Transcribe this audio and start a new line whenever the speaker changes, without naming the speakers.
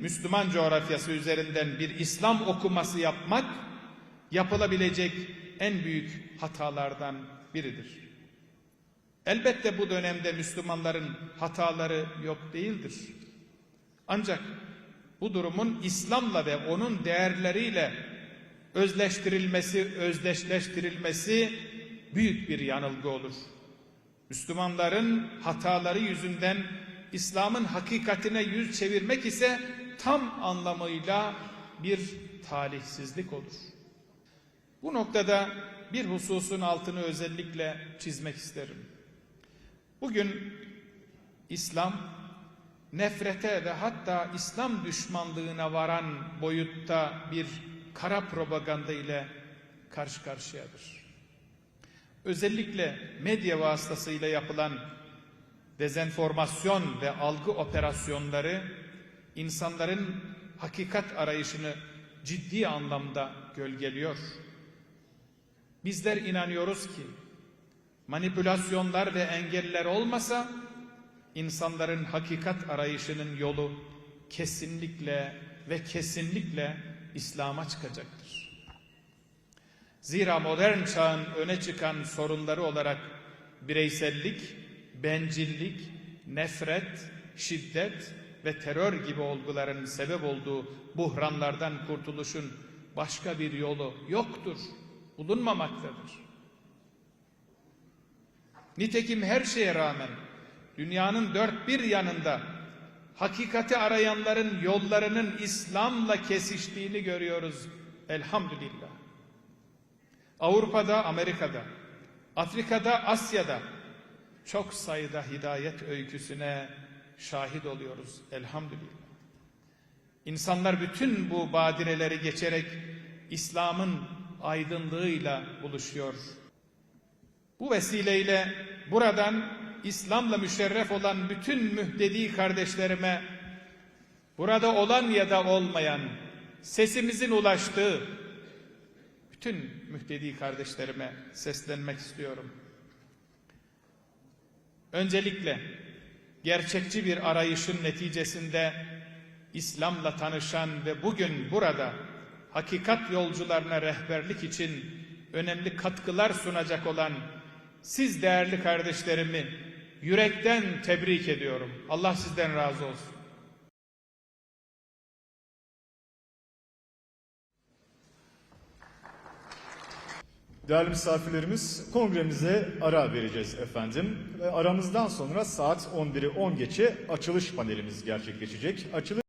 Müslüman coğrafyası üzerinden bir İslam okuması yapmak yapılabilecek en büyük hatalardan biridir. Elbette bu dönemde Müslümanların hataları yok değildir. Ancak bu durumun İslam'la ve onun değerleriyle özleştirilmesi, özdeşleştirilmesi büyük bir yanılgı olur. Müslümanların hataları yüzünden İslam'ın hakikatine yüz çevirmek ise tam anlamıyla bir talihsizlik olur. Bu noktada bir hususun altını özellikle çizmek isterim. Bugün İslam nefrete ve hatta İslam düşmanlığına varan boyutta bir kara propaganda ile karşı karşıyadır. Özellikle medya vasıtasıyla yapılan dezenformasyon ve algı operasyonları insanların hakikat arayışını ciddi anlamda gölgeliyor. Bizler inanıyoruz ki manipülasyonlar ve engeller olmasa insanların hakikat arayışının yolu kesinlikle ve kesinlikle İslam'a çıkacaktır. Zira modern çağın öne çıkan sorunları olarak bireysellik, bencillik, nefret, şiddet ve terör gibi olguların sebep olduğu buhranlardan kurtuluşun başka bir yolu yoktur, bulunmamaktadır. Nitekim her şeye rağmen dünyanın dört bir yanında hakikati arayanların yollarının İslam'la kesiştiğini görüyoruz elhamdülillah. Avrupa'da, Amerika'da, Afrika'da, Asya'da çok sayıda hidayet öyküsüne şahit oluyoruz elhamdülillah. İnsanlar bütün bu badireleri geçerek İslam'ın aydınlığıyla buluşuyor. Bu vesileyle buradan İslam'la müşerref olan bütün mühtedi kardeşlerime burada olan ya da olmayan sesimizin ulaştığı bütün mühtedi kardeşlerime seslenmek istiyorum. Öncelikle gerçekçi bir arayışın neticesinde İslam'la tanışan ve bugün burada hakikat yolcularına rehberlik için önemli katkılar sunacak olan siz değerli kardeşlerimi yürekten tebrik ediyorum. Allah sizden razı olsun.
Değerli misafirlerimiz kongremize ara vereceğiz efendim. Ve aramızdan sonra saat 11'i 10 geçe açılış panelimiz gerçekleşecek. Açılış